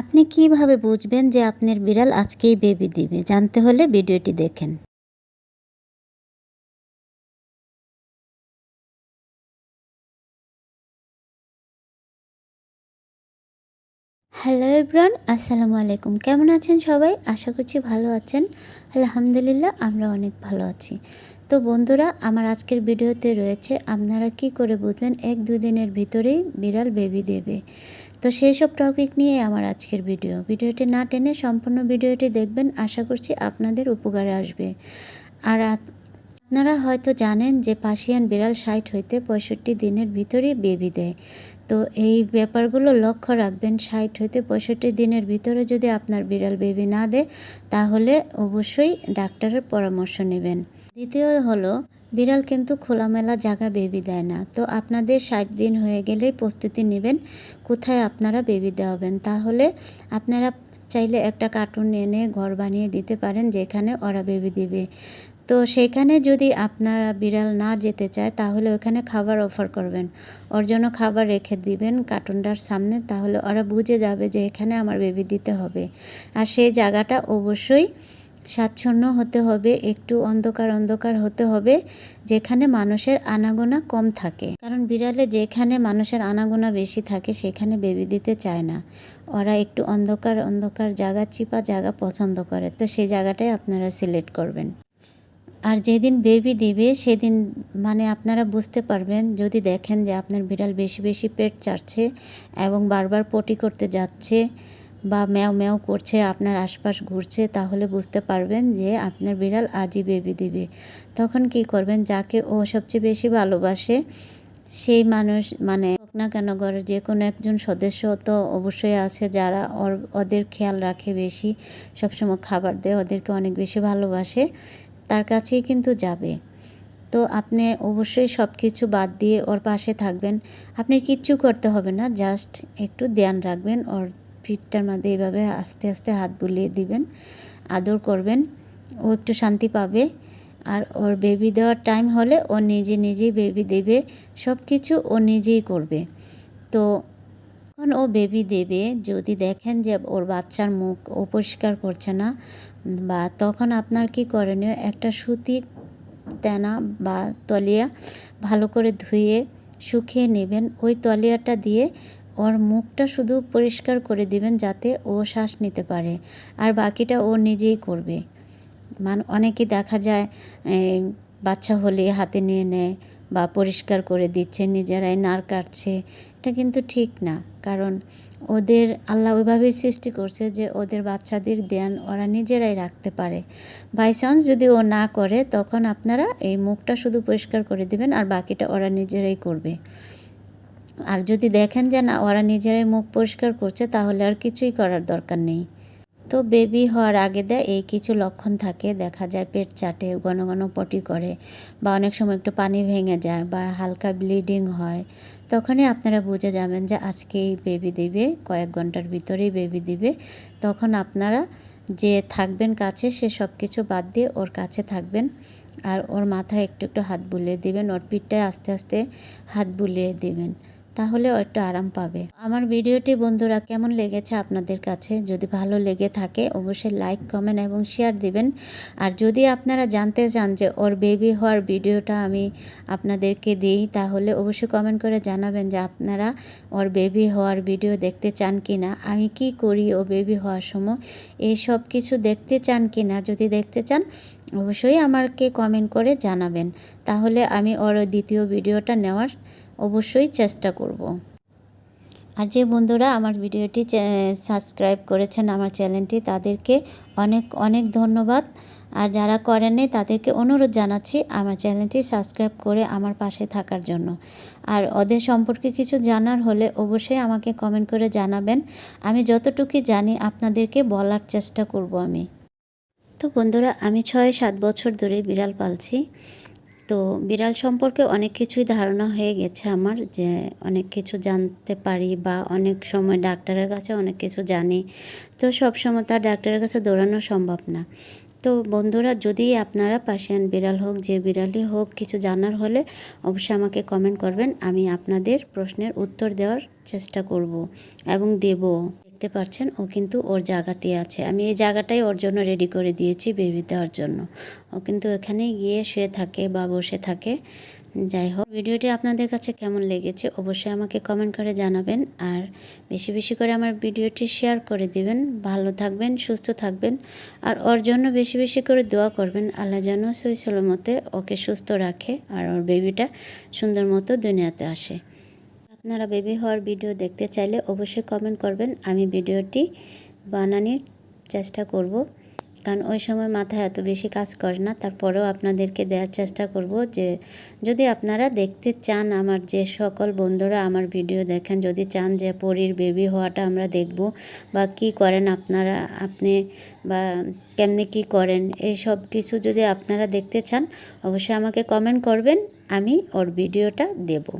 আপনি কীভাবে বুঝবেন যে আপনার বিড়াল আজকেই বেবি দিবে? জানতে হলে ভিডিওটি দেখেন। হ্যালো এভরান আসসালামু আলাইকুম। কেমন আছেন সবাই? আশা করছি ভালো আছেন। আলহামদুলিল্লাহ, আমরা অনেক ভালো আছি। তো বন্ধুরা, আমার আজকের ভিডিওতে রয়েছে, আপনারা কি করে বুঝবেন, এক দুদিনের ভিতরেই বিড়াল বেবি দেবে। তো সেই সব টপিক নিয়ে আমার আজকের ভিডিও ভিডিওটি না টেনে সম্পূর্ণ ভিডিওটি দেখবেন, আশা করছি আপনাদের উপকারে আসবে। আর আপনারা হয়তো জানেন যে পাশিয়ান বিড়াল ষাট হইতে পঁয়ষট্টি দিনের ভিতরেই বেবি দেয়। তো এই ব্যাপারগুলো লক্ষ্য রাখবেন, ষাট হইতে পঁয়ষট্টি দিনের ভিতরে যদি আপনার বিড়াল বেবি না দেয়, তাহলে অবশ্যই ডাক্তারের পরামর্শ নেবেন। দ্বিতীয় হলো বিড়াল কিন্তু খোলামেলা জায়গা বেবি দেয় না। তো আপনাদের ষাট দিন হয়ে গেলেই প্রস্তুতি নেবেন, কোথায় আপনারা বেবি দেওয়াবেন? তাহলে আপনারা চাইলে একটা কার্টুন এনে ঘর বানিয়ে দিতে পারেন, যেখানে ওরা বেবি দিবে। তো সেখানে যদি আপনারা বিড়াল না যেতে চায়, তাহলে ওখানে খাবার অফার করবেন। ওর জন্য খাবার রেখে দিবেন কার্টুনটার সামনে, তাহলে ওরা বুঝে যাবে যে এখানে আমার বেবি দিতে হবে। আর সেই জায়গাটা অবশ্যই স্বাচ্ছন্ন হতে হবে, একটু অন্ধকার অন্ধকার হতে হবে, যেখানে মানুষের আনাগোনা কম থাকে। কারণ বিড়ালে যেখানে মানুষের আনাগোনা বেশি থাকে, সেখানে বেবি দিতে চায় না। ওরা একটু অন্ধকার অন্ধকার জায়গা চিপা জায়গা পছন্দ করে, তো সেই জায়গাটাই আপনারা সিলেক্ট করবেন। আর যেদিন বেবি দিবে, সেদিন মানে আপনারা বুঝতে পারবেন, যদি দেখেন যে আপনার বিড়াল বেশি বেশি পেট চাটছে এবং বারবার পটি করতে যাচ্ছে বা ম্যাও ম্যাও করছে, আপনার আশপাশ ঘুরছে, তাহলে বুঝতে পারবেন যে আপনার বিড়াল আজই বেবি দিবে। তখন কি করবেন? যাকে ও সবচেয়ে বেশি ভালোবাসে, সেই মানুষ মানে হোক না কেন ঘরের যে কোনো একজন সদস্য তো অবশ্যই আছে যারা ওর, ওদের খেয়াল রাখে বেশি। সবসময় খাবার দেয়, ওদেরকে অনেক বেশি ভালোবাসে, তার কাছেই কিন্তু যাবে। তো আপনি অবশ্যই সব কিছু বাদ দিয়ে ওর পাশে থাকবেন। আপনি কিচ্ছু করতে হবে না, জাস্ট একটু ধ্যান রাখবেন, ওর পিঠটার মধ্যে এইভাবে আস্তে আস্তে হাত বুলিয়ে দিবেন। আদর করবেন। ও একটু শান্তি পাবে। আর ওর বেবি দেওয়ার টাইম হলে ও নিজে নিজেই বেবি দেবে। সব কিছু ও নিজেই করবে। তো যখন ও বেবি দেবে, যদি দেখেন যে ওর বাচ্চার মুখ ও পরিষ্কার করছে না, বা তখন আপনার কি করণীয়? একটা সুতির তেনা বা তলিয়া ভালো করে ধুয়ে শুকিয়ে নেবেন। ওই তলিয়াটা দিয়ে ওর মুখটা শুধু পরিষ্কার করে দিবেন যাতে ও শ্বাস নিতে পারে, আর বাকিটা ও নিজেই করবে। মান, অনেকে দেখা যায় বাচ্চা হলে হাতে নিয়ে নেয় বা পরিষ্কার করে দিচ্ছে, নিজেরাই নার কাটছে। এটা কিন্তু ঠিক না, কারণ ওদের, আল্লাহ ওইভাবেই সৃষ্টি করছে যে ওদের বাচ্চাদের ধ্যান ওরা নিজেরাই রাখতে পারে। বাই চান্স যদি ও না করে, তখন আপনারা এই মুখটা শুধু পরিষ্কার করে দিবেন আর বাকিটা ওরা নিজেরাই করবে। আর যদি দেখেন যে না, ওরা নিজেরাই মুখ পরিষ্কার করছে, তাহলে আর কিছুই করার দরকার নেই। তো বেবি হওয়ার আগে দেয় এই কিছু লক্ষণ থাকে, দেখা যায় পেট চাটে, ঘন ঘন পটি করে, বা অনেক সময় একটু পানি ভেঙে যায়, বা হালকা ব্লিডিং হয়, তখনই আপনারা বুঝে যাবেন যে আজকেই বেবি দিবে, কয়েক ঘণ্টার ভিতরেই বেবি দিবে। তখন আপনারা যে থাকবেন কাছে, সে সব কিছু বাদ দিয়ে ওর কাছে থাকবেন, আর ওর মাথায় একটু একটু হাত বুলিয়ে দিবেন, ওর পিঠটায় আস্তে আস্তে হাত বুলিয়ে দিবেন। তাহলে একটু আরাম পাবে। আমার ভিডিওটি বন্ধুরা কেমন লেগেছে আপনাদের কাছে? যদি ভালো লেগে থাকে, অবশ্যই লাইক কমেন্ট এবং শেয়ার দিবেন। আর যদি আপনারা জানতে চান যে ওর বেবি হওয়ার ভিডিওটা আমি আপনাদেরকে দিই, তাহলে অবশ্যই কমেন্ট করে জানাবেন যে আপনারা ওর বেবি হওয়ার ভিডিও দেখতে চান কি না আমি কি করি ও বেবি হওয়ার সময়, এই সব কিছু দেখতে চান কি না যদি দেখতে চান, অবশ্যই আমাকে কমেন্ট করে জানাবেন। তাহলে আমি ওর দ্বিতীয় ভিডিওটা নেওয়ার অবশ্যই চেষ্টা করব। আর যে বন্ধুরা আমার ভিডিওটি সাবস্ক্রাইব করেছেন আমার চ্যানেলটি, তাদেরকে অনেক অনেক ধন্যবাদ। আর যারা করেননি, তাদেরকে অনুরোধ জানাচ্ছি আমার চ্যানেলটি সাবস্ক্রাইব করে আমার পাশে থাকার জন্য। আর ওদের সম্পর্কে কিছু জানার হলে অবশ্যই আমাকে কমেন্ট করে জানাবেন। আমি যতটুকু জানি, আপনাদেরকে বলার চেষ্টা করব আমি। তো বন্ধুরা, আমি ছয়, সাত বছর ধরে বিড়াল পালছি। তো বিড়াল সম্পর্কে অনেক কিছুই ধারণা হয়ে গেছে আমার যে অনেক কিছু জানতে পারি বা অনেক সময় ডাক্তারের কাছে অনেক কিছু জানি। তো সব সময় তার ডাক্তারের কাছে দৌড়ানো সম্ভব না। তো বন্ধুরা, যদি আপনারা পাশিয়ান বিড়াল হোক, যে বিড়ালই হোক, কিছু জানার হলে অবশ্যই আমাকে কমেন্ট করবেন। আমি আপনাদের প্রশ্নের উত্তর দেওয়ার চেষ্টা করব এবং দেব। দেখতে পাচ্ছেন ও কিন্তু ওর জায়গাতে আছে। আমি এই জায়গাটাই ওর জন্য রেডি করে দিয়েছি বেবি দেওয়ার জন্য। ও কিন্তু এখানে গিয়ে শুয়ে থাকে, বা বসে থাকে। যাই হোক, ভিডিওটি আপনাদের কাছে কেমন লেগেছে অবশ্যই আমাকে কমেন্ট করে জানাবেন। আর বেশি বেশি করে আমার ভিডিওটি শেয়ার করে দিবেন। ভালো থাকবেন, সুস্থ থাকবেন। আর ওর জন্য বেশি বেশি করে দোয়া করবেন, আল্লাহ যেন সই মতে ওকে সুস্থ রাখে আর ওর বেবিটা সুন্দর মতো দুনিয়াতে আসে। আপনারা বেবি হওয়ার ভিডিও দেখতে চাইলে অবশ্যই কমেন্ট করবেন। আমি ভিডিওটি বানানোর চেষ্টা করব। কারণ ওই সময় মাথায় এত বেশি কাজ করে না। তারপরেও আপনাদেরকে দেওয়ার চেষ্টা করব যে, যদি আপনারা দেখতে চান আমার যে সকল বন্ধুরা আমার ভিডিও দেখেন, যদি চান যে পরীর বেবি হওয়াটা আমরা দেখব বা কি করেন আপনারা, আপনি বা কেমনি কি করেন, এই সব কিছু যদি আপনারা দেখতে চান, অবশ্যই আমাকে কমেন্ট করবেন। আমি ওর ভিডিওটা দেবো।